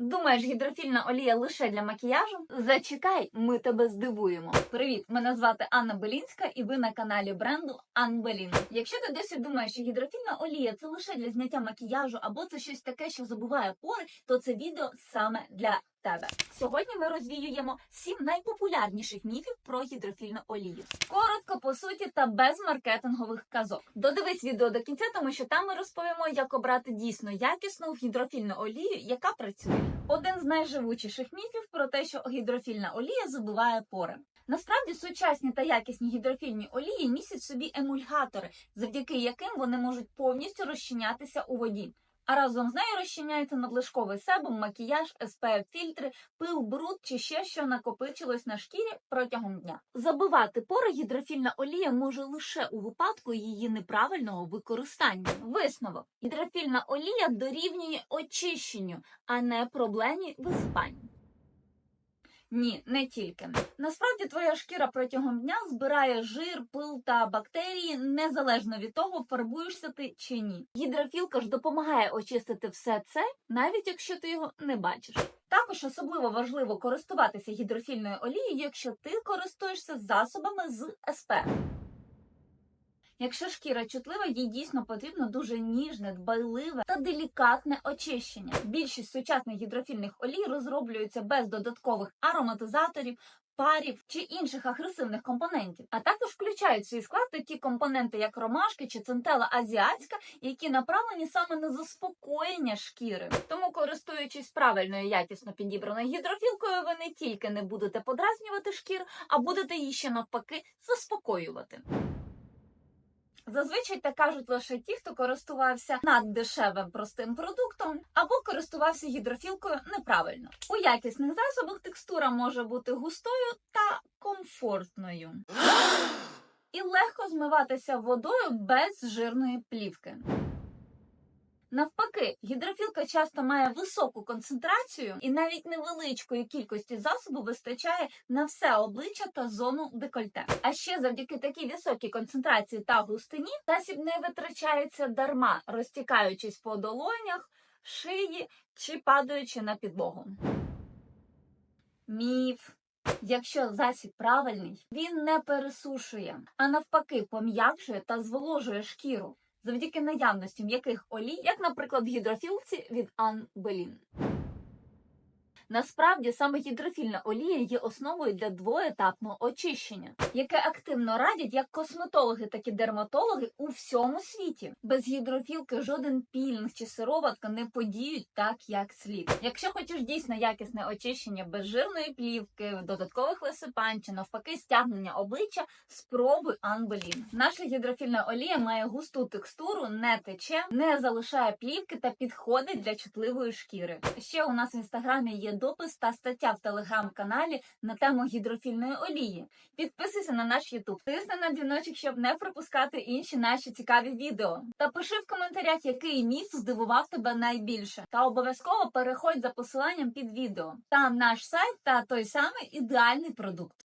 Думаєш, гідрофільна олія лише для макіяжу? Зачекай, ми тебе здивуємо. Привіт, мене звати Анна Белінська, і ви на каналі бренду Анбелін. Якщо ти досі думаєш, що гідрофільна олія це лише для зняття макіяжу або це щось таке, що забуває пори, то це відео саме для тебе. Сьогодні ми розвіюємо сім найпопулярніших міфів про гідрофільну олію. Коротко, по суті, та без маркетингових казок. Додивись відео до кінця, тому що там ми розповімо, як обрати дійсно якісну гідрофільну олію, яка працює. Один з найживучіших міфів про те, що гідрофільна олія забиває пори. Насправді сучасні та якісні гідрофільні олії містять собі емульгатори, завдяки яким вони можуть повністю розчинятися у воді. А разом з нею розчиняється надлишковий себум, макіяж, SPF фільтри, пил, бруд чи ще що накопичилось на шкірі протягом дня. Забивати пори гідрофільна олія може лише у випадку її неправильного використання. Висновок: гідрофільна олія дорівнює очищенню, а не проблемі висипання. Ні, не тільки. Насправді твоя шкіра протягом дня збирає жир, пил та бактерії незалежно від того, фарбуєшся ти чи ні. Гідрофілка ж допомагає очистити все це, навіть якщо ти його не бачиш. Також особливо важливо користуватися гідрофільною олією, якщо ти користуєшся засобами з СПФ. Якщо шкіра чутлива, їй дійсно потрібно дуже ніжне, дбайливе та делікатне очищення. Більшість сучасних гідрофільних олій розроблюються без додаткових ароматизаторів, парів чи інших агресивних компонентів. А також включають в свій склад такі компоненти, як ромашки чи центела азіатська, які направлені саме на заспокоєння шкіри. Тому, користуючись правильною якісно підібраною гідрофілкою, ви не тільки не будете подразнювати шкіру, а будете її ще навпаки заспокоювати. Зазвичай так кажуть лише ті, хто користувався наддешевим простим продуктом або користувався гідрофілкою неправильно. У якісних засобах текстура може бути густою та комфортною. І легко змиватися водою без жирної плівки. Навпаки, гідрофілка часто має високу концентрацію, і навіть невеличкої кількості засобу вистачає на все обличчя та зону декольте. А ще завдяки такій високій концентрації та густині засіб не витрачається дарма, розтікаючись по долонях, шиї чи падаючи на підлогу. Міф. Якщо засіб правильний, він не пересушує, а навпаки пом'якшує та зволожує шкіру завдяки наявності м'яких олій, як, наприклад, гідрофілці від Анбелін. Насправді саме гідрофільна олія є основою для двоетапного очищення, яке активно радять як косметологи, так і дерматологи у всьому світі. Без гідрофілки жоден пілінг чи сироватка не подіють так, як слід. Якщо хочеш дійсно якісне очищення без жирної плівки, додаткових висипань чи навпаки стягнення обличчя, спробуй Анбелін. Наша гідрофільна олія має густу текстуру, не тече, не залишає плівки та підходить для чутливої шкіри. Ще у нас в інстаграмі є допис та стаття в телеграм-каналі на тему гідрофільної олії. Підписуйся на наш Ютуб, тисни на дзвіночок, щоб не пропускати інші наші цікаві відео. Та пиши в коментарях, який міф здивував тебе найбільше. Та обов'язково переходь за посиланням під відео. Там наш сайт та той самий ідеальний продукт.